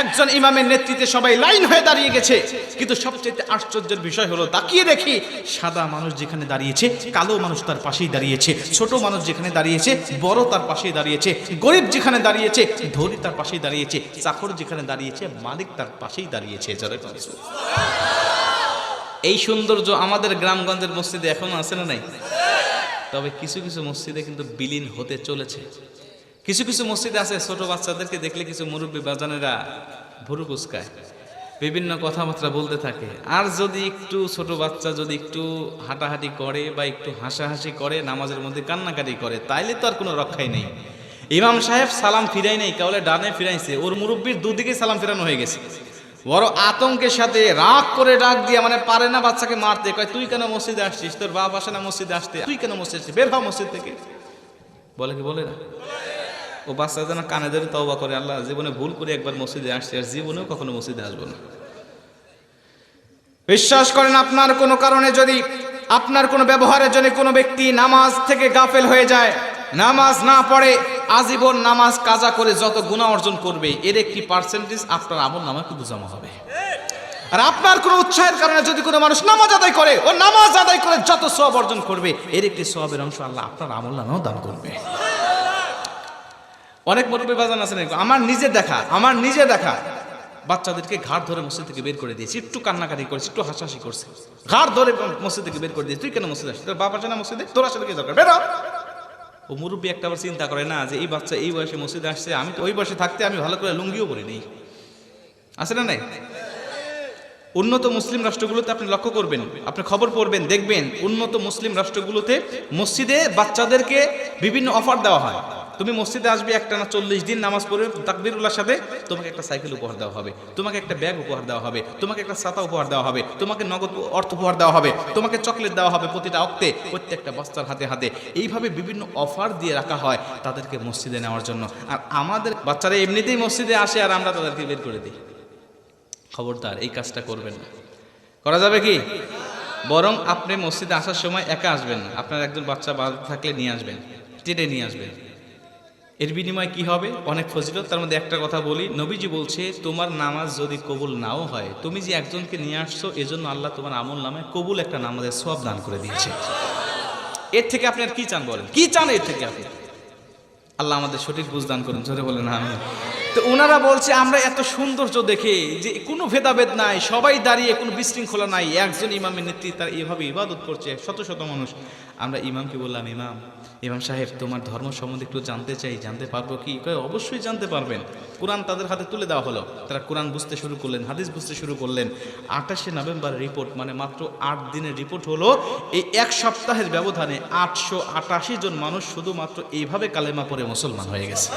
একজন ইমামের নেতৃত্বে সবাই লাইন হয়ে দাঁড়িয়ে গেছে। কিন্তু সবচেয়ে আশ্চর্যের বিষয় হলো, তাকিয়ে দেখি সাদা মানুষ যেখানে দাঁড়িয়েছে, কালো মানুষ তার পাশেই দাঁড়িয়েছে, ছোট মানুষ যেখানে দাঁড়িয়েছে, বড় তার পাশেই দাঁড়িয়েছে, গরিব যেখানে দাঁড়িয়েছে, ধনী তার পাশেই দাঁড়িয়েছে, চাকর যেখানে দাঁড়িয়েছে, মালিক তার পাশেই দাঁড়িয়েছে। এই সৌন্দর্য আমাদের গ্রামগঞ্জের মসজিদে এখনও আছে না নাই? তবে কিছু কিছু মসজিদে কিন্তু বিলীন হতে চলেছে। কিছু কিছু মসজিদে আছে ছোট বাচ্চাদেরকে দেখলে কিছু মুরব্বী বাজানেরা ভুরু কুচকায়, বিভিন্ন কথাবার্তা বলতে থাকে। আর যদি একটু ছোট বাচ্চা যদি একটু হাঁটাহাঁটি করে বা একটু হাসাহাসি করে, নামাজের মধ্যে কান্নাকাটি করে, তাইলে তো আর কোনো রক্ষাই নেই। ইমাম সাহেব সালাম ফিরাই নেই, কাউলে ডানে ফিরাইছে, ওর মুরব্বীর দুদিকে সালাম ফিরানো হয়ে গেছে। বড় আতঙ্কের সাথে রাগ করে ডাক দিয়ে মানে পারে না বাচ্চাকে মারতে, কয়, তুই কেন মসজিদে আসছিস? তোর বাপ আসে না মসজিদে আসতে, তুই কেন মসজিদে আসছিস? বের হ মসজিদ থেকে। বলে কি, বলে না। ও বাচ্চা যেন কানে ধরে তওবা করে, আল্লাহ জীবনে ভুল করে একবার মসজিদে আসছে আর জীবনেও কখনো মসজিদে আসব না। বিশ্বাস করেন, আপনার কোনো কারণে যদি আপনার কোনো ব্যবহারের জন্য কোনো ব্যক্তি নামাজ থেকে গাফেল হয়ে যায়, নামাজ না পড়ে, আজীবন নামাজ কাজা করে যত গুণা অর্জন করবে, এর একটি পার্সেন্টেজ আপনার আমল নামা কিন্তু জমা হবে। আর আপনার কোনো উৎসাহের কারণে যদি কোনো মানুষ নামাজ আদায় করে, ও নামাজ আদায় করে যত সব অর্জন করবে, এর একটি সবের অংশ আল্লাহ আপনার আমল নামেও দান করবে। অনেক মুরব্বী বাজান আছেন এরকম। আমার নিজে দেখা, আমার নিজে দেখা। বাচ্চাদেরকে ঘাড় ধরে মসজিদ থেকে বের করে দিয়েছি, একটু কান্নাকাটি করেছে, একটু হাসাহাসি করছে। ঘাড় ধরে মসজিদ থেকে বের করে দিয়েছি। তুই কেন মসজিদ আসছিস? তোর বাবা আসে না মসজিদে? তোর আসলে কি দরকার? বেরো! ও মুরব্বী একটা আবার চিন্তা করে না যে এই বাচ্চা এই বয়সে মসজিদে আসছে, আমি তো ওই বয়সে থাকতে আমি ভালো করে লুঙ্গিও পরি নেই। আছে না নাই? উন্নত মুসলিম রাষ্ট্রগুলোতে আপনি লক্ষ্য করবেন, আপনি খবর পড়বেন, দেখবেন উন্নত মুসলিম রাষ্ট্রগুলোতে মসজিদে বাচ্চাদেরকে বিভিন্ন অফার দেওয়া হয়। তুমি মসজিদে আসবে একটা না চল্লিশ দিন নামাজ পড়বে তাকবিরুল্লার সাথে তোমাকে একটা সাইকেল উপহার দেওয়া হবে, তোমাকে একটা ব্যাগ উপহার দেওয়া হবে, তোমাকে একটা ছাতা উপহার দেওয়া হবে, তোমাকে নগদ অর্থ উপহার দেওয়া হবে, তোমাকে চকলেট দেওয়া হবে প্রতিটা অক্তে, প্রত্যেকটা বাচ্চার হাতে হাতে। এইভাবে বিভিন্ন অফার দিয়ে রাখা হয় তাদেরকে মসজিদে নেওয়ার জন্য। আর আমাদের বাচ্চারা এমনিতেই মসজিদে আসে আর আমরা তাদেরকে বের করে দিই। খবরদার, এই কাজটা করবেন না। করা যাবে কি? বরং আপনি মসজিদে আসার সময় একা আসবেন আপনার একজন বাচ্চা বাড়িতে থাকলে নিয়ে আসবেন টেনে নিয়ে আসবেন। এর বিনিময়ে কি হবে? অনেক ফজিলত। তার মধ্যে একটা কথা বলি। নবীজি বলছে, তোমার নামাজ যদি কবুল নাও হয়, তুমি যে একজনকে নিয়ে আসছো, এজন্য আল্লাহ তোমার আমল নামে কবুল একটা নামাজের সব দান করে দিয়েছে। এর থেকে আপনি আর কি চান বলেন? কি চান এর থেকে আপনি? আল্লাহ আমাদের সঠিক বুঝদান করেন। জোরে বলেন আমি তো ওনারা বলছে, আমরা এত সৌন্দর্য দেখে যে কোনো ভেদাভেদ নাই, সবাই দাঁড়িয়ে কোনো বিশৃঙ্খলা নাই। একজন ইমামের নেতৃত্বে তার এভাবে ইবাদত করছে, শত শত মানুষ। আমরা ইমামকে বললাম, ইমাম ইমাম সাহেব, তোমার ধর্ম সম্বন্ধে একটু জানতে চাই, জানতে পারব কি? অবশ্যই জানতে পারবেন। কোরআন তাদের হাতে তুলে দেওয়া হলো। তারা কোরআন বুঝতে শুরু করলেন, হাদিস বুঝতে শুরু করলেন। আঠাশে নভেম্বর রিপোর্ট মানে মাত্র আট দিনের রিপোর্ট হলো, এই এক সপ্তাহের ব্যবধানে আটশো আটাশি জন মানুষ শুধুমাত্র এইভাবে কালেমা পড়ে মুসলমান হয়ে গেছে।